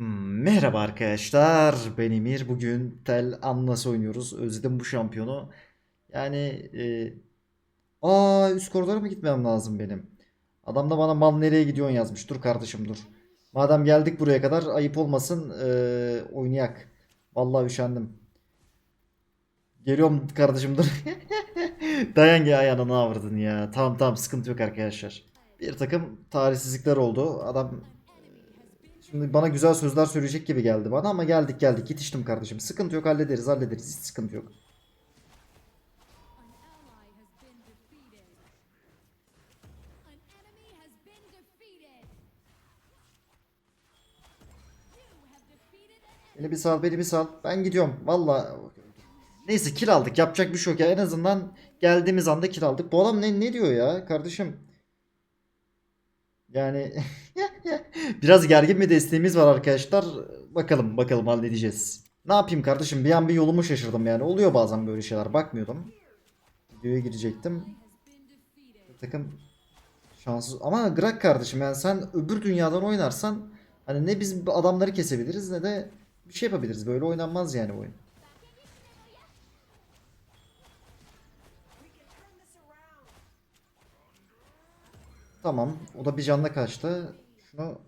Hmm, Merhaba arkadaşlar. Ben Emir. Bugün Tel Anlas oynuyoruz. Özledim bu şampiyonu. Yani e, aa üst koridora mı gitmem lazım benim? Adam da bana mal nereye gidiyorsun yazmış. Dur kardeşim dur. Madem geldik buraya kadar ayıp olmasın e, oynayak. Vallahi üşendim. Geliyorum kardeşim dur. Dayan ya ayağına ne avradın ya. Tamam tamam sıkıntı yok arkadaşlar. Bir takım talihsizlikler oldu. Adam Şimdi bana güzel sözler söyleyecek gibi geldi bana ama geldik geldik yetiştim kardeşim. Sıkıntı yok hallederiz hallederiz hiç sıkıntı yok. Beni bir sal beni bir sal. Ben gidiyorum valla. Neyse kill aldık yapacak bir şey yok ya en azından geldiğimiz anda kill aldık. Bu adam ne, ne diyor ya kardeşim? Yani biraz gergin bir desteğimiz var arkadaşlar. Bakalım bakalım halledeceğiz. Ne yapayım kardeşim bir an bir yolumu şaşırdım yani. Oluyor bazen böyle şeyler bakmıyordum. Videoya girecektim. Takım şanssız ama Grak kardeşim yani sen öbür dünyadan oynarsan hani ne biz adamları kesebiliriz ne de bir şey yapabiliriz. Böyle oynanmaz yani oyun. Tamam. O da bir canla kaçtı. Şunu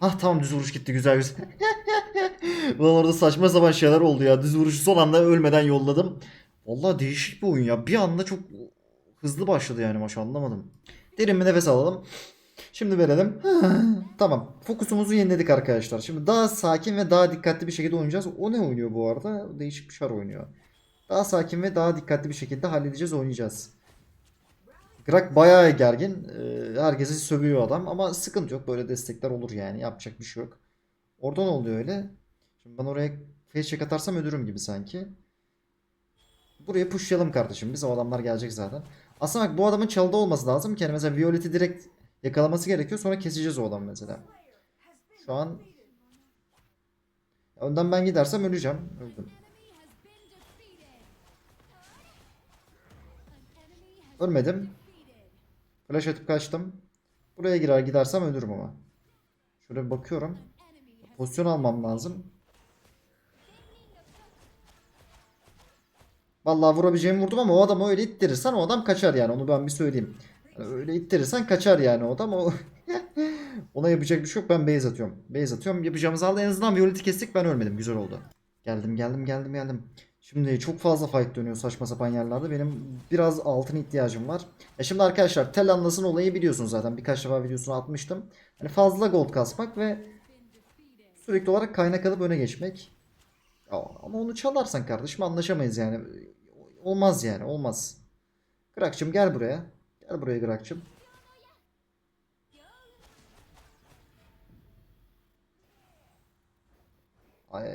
Ah tamam düz vuruş gitti güzel güzel. Ulan orada saçma sapan şeyler oldu ya. Düz vuruşu son anda ölmeden yolladım. Vallahi değişik bir oyun ya. Bir anda çok hızlı başladı yani maç anlamadım. Derin bir nefes alalım. Şimdi verelim. tamam. Fokusumuzu yeniledik arkadaşlar. Şimdi daha sakin ve daha dikkatli bir şekilde oynayacağız. O ne oynuyor bu arada? Değişik bir şar oynuyor. Daha sakin ve daha dikkatli bir şekilde halledeceğiz, oynayacağız. Grak bayağı gergin. Ee, herkesi sövüyor adam ama sıkıntı yok. Böyle destekler olur yani. Yapacak bir şey yok. Orada ne oluyor öyle? Şimdi ben oraya face check atarsam ölürüm gibi sanki. Buraya pushlayalım kardeşim. Biz o adamlar gelecek zaten. Aslında bak bu adamın çalıda olması lazım ki. Yani mesela Violet'i direkt yakalaması gerekiyor. Sonra keseceğiz o adamı mesela. Şu an önden ben gidersem öleceğim. Öldüm. Ölmedim. Flash atıp kaçtım. Buraya girer gidersem ölürüm ama. Şöyle bir bakıyorum. Pozisyon almam lazım. Vallahi vurabileceğimi vurdum ama o adamı öyle ittirirsen o adam kaçar yani. Onu ben bir söyleyeyim. Öyle ittirirsen kaçar yani o adam. O Ona yapacak bir şey yok. Ben base atıyorum. Base atıyorum. Yapacağımız halde en azından Violet'i kestik. Ben ölmedim. Güzel oldu. Geldim geldim geldim geldim. Şimdi çok fazla fight dönüyor saçma sapan yerlerde. Benim biraz altın ihtiyacım var. E şimdi arkadaşlar tel anlasın olayı biliyorsunuz zaten. Birkaç defa videosunu atmıştım. Hani fazla gold kasmak ve sürekli olarak kaynak alıp öne geçmek. Ama onu çalarsan kardeşim anlaşamayız yani. Olmaz yani olmaz. Grakçım gel buraya. Gel buraya Grakçım. Ay.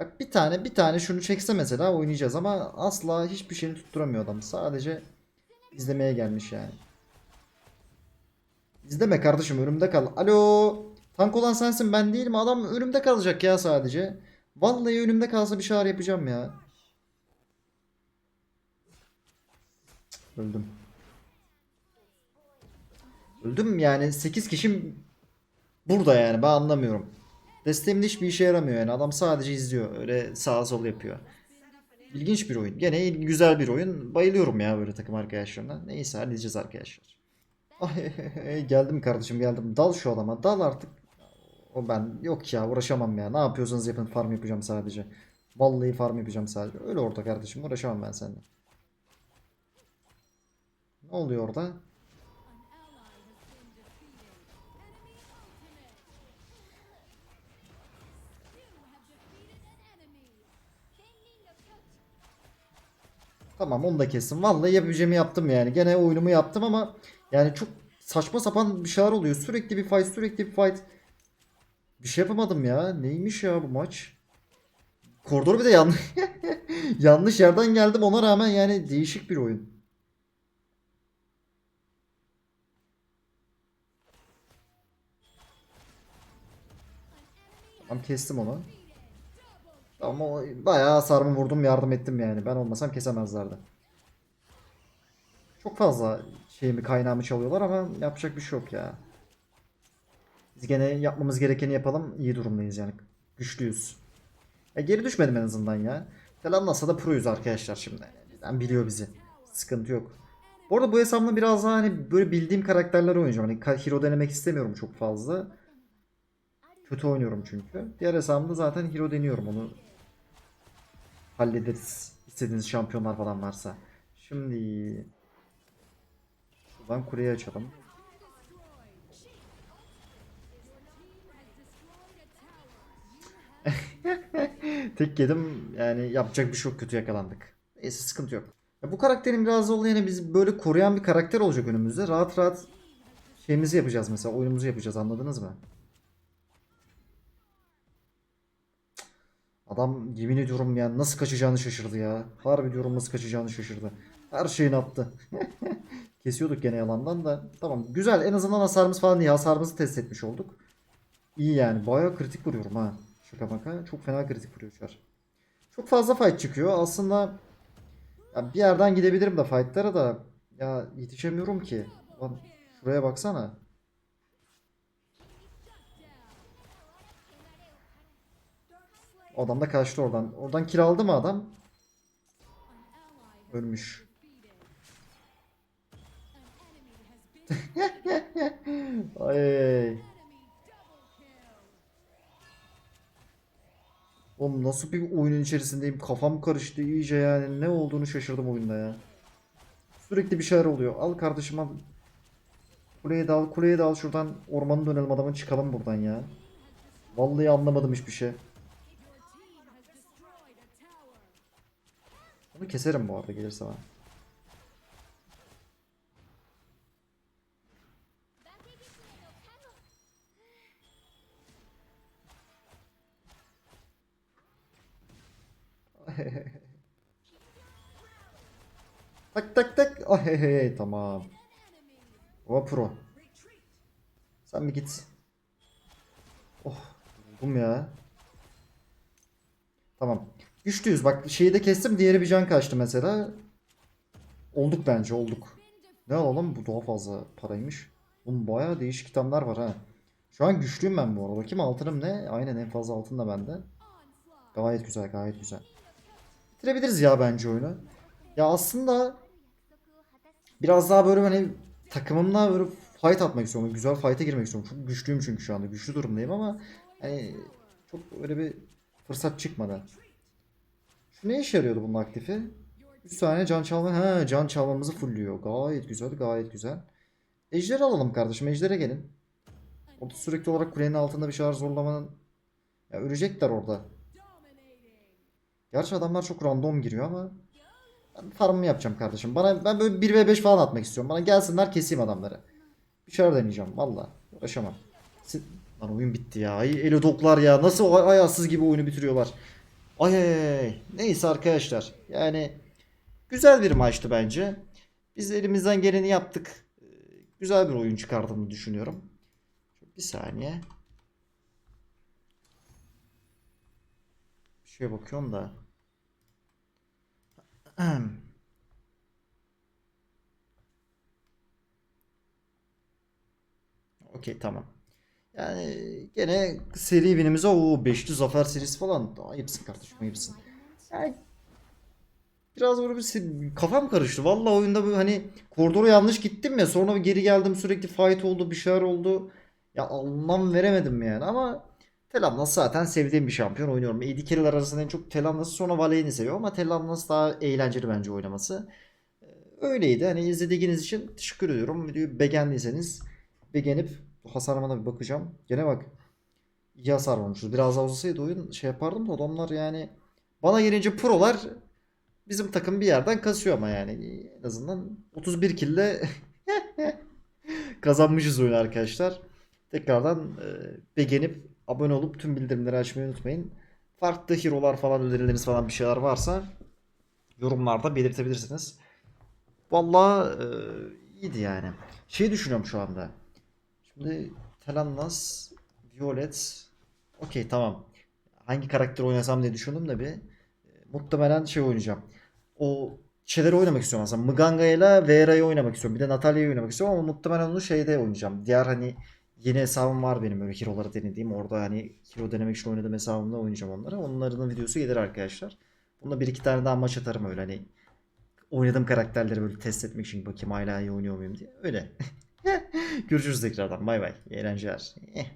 Bak bir tane bir tane şunu çekse mesela oynayacağız ama asla hiçbir şeyini tutturamıyor adam. Sadece izlemeye gelmiş yani. İzleme kardeşim önümde kal. Alo. Tank olan sensin ben değilim. Adam önümde kalacak ya sadece. Vallahi önümde kalsa bir şeyler yapacağım ya. Öldüm. Öldüm yani 8 kişi burada yani ben anlamıyorum. Desteğim de hiçbir işe yaramıyor yani. Adam sadece izliyor. Öyle sağa sol yapıyor. İlginç bir oyun. Gene güzel bir oyun. Bayılıyorum ya böyle takım arkadaşlarına. Neyse halledeceğiz arkadaşlar. Ay, geldim kardeşim geldim. Dal şu adama. Dal artık. O ben yok ya uğraşamam ya. Ne yapıyorsanız yapın farm yapacağım sadece. Vallahi farm yapacağım sadece. Öyle orada kardeşim uğraşamam ben seninle. Ne oluyor orada? Tamam onu da kestim. Vallahi yapabileceğimi yaptım yani. Gene oyunumu yaptım ama yani çok saçma sapan bir şeyler oluyor. Sürekli bir fight, sürekli bir fight. Bir şey yapamadım ya. Neymiş ya bu maç? Koridor bir de yanlış yanlış yerden geldim ona rağmen yani değişik bir oyun. Tamam kestim onu. Ama bayağı hasarımı vurdum yardım ettim yani. Ben olmasam kesemezlerdi. Çok fazla şeyimi kaynağımı çalıyorlar ama yapacak bir şey yok ya. Biz gene yapmamız gerekeni yapalım. İyi durumdayız yani. Güçlüyüz. Ya geri düşmedim en azından ya. Falan nasıl da proyuz arkadaşlar şimdi. Bizden biliyor bizi. Sıkıntı yok. Bu arada bu hesabımda biraz daha hani böyle bildiğim karakterler oynayacağım. Hani hero denemek istemiyorum çok fazla. Kötü oynuyorum çünkü. Diğer hesabımda zaten hero deniyorum onu. Hallederiz. İstediğiniz şampiyonlar falan varsa. Şimdi şuradan kuleyi açalım. Tek yedim yani yapacak bir şey yok kötü yakalandık. Neyse sıkıntı yok. Ya bu karakterin biraz da olayı yani biz böyle koruyan bir karakter olacak önümüzde. Rahat rahat şeyimizi yapacağız mesela oyunumuzu yapacağız anladınız mı? Adam yemin ediyorum ya nasıl kaçacağını şaşırdı ya. Harbi diyorum nasıl kaçacağını şaşırdı. Her şeyini attı. Kesiyorduk gene yalandan da. Tamam güzel en azından hasarımız falan iyi. Hasarımızı test etmiş olduk. İyi yani bayağı kritik vuruyorum ha. Şaka maka çok fena kritik vuruyor çar. Çok fazla fight çıkıyor. Aslında ya bir yerden gidebilirim de fightlara da ya yetişemiyorum ki. Lan şuraya baksana. Adam da kaçtı oradan. Oradan kill aldı mı adam? Ölmüş. Ay. Oğlum nasıl bir oyunun içerisindeyim? Kafam karıştı iyice yani. Ne olduğunu şaşırdım oyunda ya. Sürekli bir şeyler oluyor. Al kardeşim al. Kuleye dal, kuleye dal şuradan ormanı dönelim adamın çıkalım buradan ya. Vallahi anlamadım hiçbir şey. Bunu keserim bu arada gelirse bana. tak tak tak. Ah hey hey tamam. Ova pro. Sen bir git. Oh buldum ya. Tamam. Güçlüyüz. Bak şeyi de kestim. Diğeri bir can kaçtı mesela. Olduk bence olduk. Ne alalım? Bu daha fazla paraymış. Bunun bayağı değişik itemler var ha. Şu an güçlüyüm ben bu arada. Bakayım altınım ne? Aynen en fazla altın da bende. Gayet güzel gayet güzel. Bitirebiliriz ya bence oyunu. Ya aslında biraz daha böyle hani takımımla böyle fight atmak istiyorum. Güzel fight'e girmek istiyorum. Çok güçlüyüm çünkü şu anda. Güçlü durumdayım ama hani çok öyle bir fırsat çıkmadı. Ne işe yarıyordu bunun aktifi? 3 tane can çalma. Ha, can çalmamızı fullüyor. Gayet güzel, gayet güzel. Ejder alalım kardeşim. Ejder'e gelin. Orada sürekli olarak kulenin altında bir şeyler zorlamanın ya ölecekler orada. Gerçi adamlar çok random giriyor ama ben farmımı yapacağım kardeşim. Bana ben böyle 1v5 falan atmak istiyorum. Bana gelsinler keseyim adamları. Bir şeyler deneyeceğim valla. Uğraşamam. Sin- Lan oyun bitti ya. Elodoklar ya. Nasıl ay- ayarsız gibi oyunu bitiriyorlar. Ay ay ay. Neyse arkadaşlar. Yani güzel bir maçtı bence. Biz elimizden geleni yaptık. Ee, Güzel bir oyun çıkardığını düşünüyorum. Bir saniye. Bir şeye bakıyorum da. Okey tamam. Yani gene seri winimize o 5'li zafer serisi falan. Ayıpsın kardeşim ayıpsın. Yani biraz böyle bir kafam karıştı. Vallahi oyunda böyle hani koridora yanlış gittim ya sonra bir geri geldim sürekli fight oldu bir şeyler oldu. Ya anlam veremedim yani ama Telamnas zaten sevdiğim bir şampiyon oynuyorum. AD carry'ler arasında en çok Telamnas'ı sonra Vayne'i seviyorum ama Telamnas daha eğlenceli bence oynaması. Ee, Öyleydi. Hani izlediğiniz için teşekkür ediyorum. Videoyu beğendiyseniz beğenip hasarıma bir bakacağım. Gene bak iyi hasar olmuşuz. Biraz daha uzasaydı oyun şey yapardım da adamlar yani bana gelince prolar bizim takım bir yerden kasıyor ama yani en azından 31 kille kazanmışız oyunu arkadaşlar. Tekrardan e, beğenip abone olup tüm bildirimleri açmayı unutmayın. Farklı hero'lar falan önerileriniz falan bir şeyler varsa yorumlarda belirtebilirsiniz. Vallahi e, iyiydi yani. Şey düşünüyorum şu anda. Şimdi Telannas, Violet. Okey tamam. Hangi karakter oynasam diye düşündüm de bir. E, Muhtemelen şey oynayacağım. O şeyleri oynamak istiyorum aslında. Mganga ile Vera'yı oynamak istiyorum. Bir de Natalia'yı oynamak istiyorum ama muhtemelen onu şeyde oynayacağım. Diğer hani yeni hesabım var benim böyle hero'ları denediğim. Orada hani hero denemek için oynadığım hesabımda oynayacağım onları. Onların videosu gelir arkadaşlar. Bunda bir iki tane daha maç atarım öyle hani oynadığım karakterleri böyle test etmek için bakayım hala iyi oynuyor muyum diye. Öyle. Görüşürüz tekrardan. Bay bay. Eğlenceler. Eh.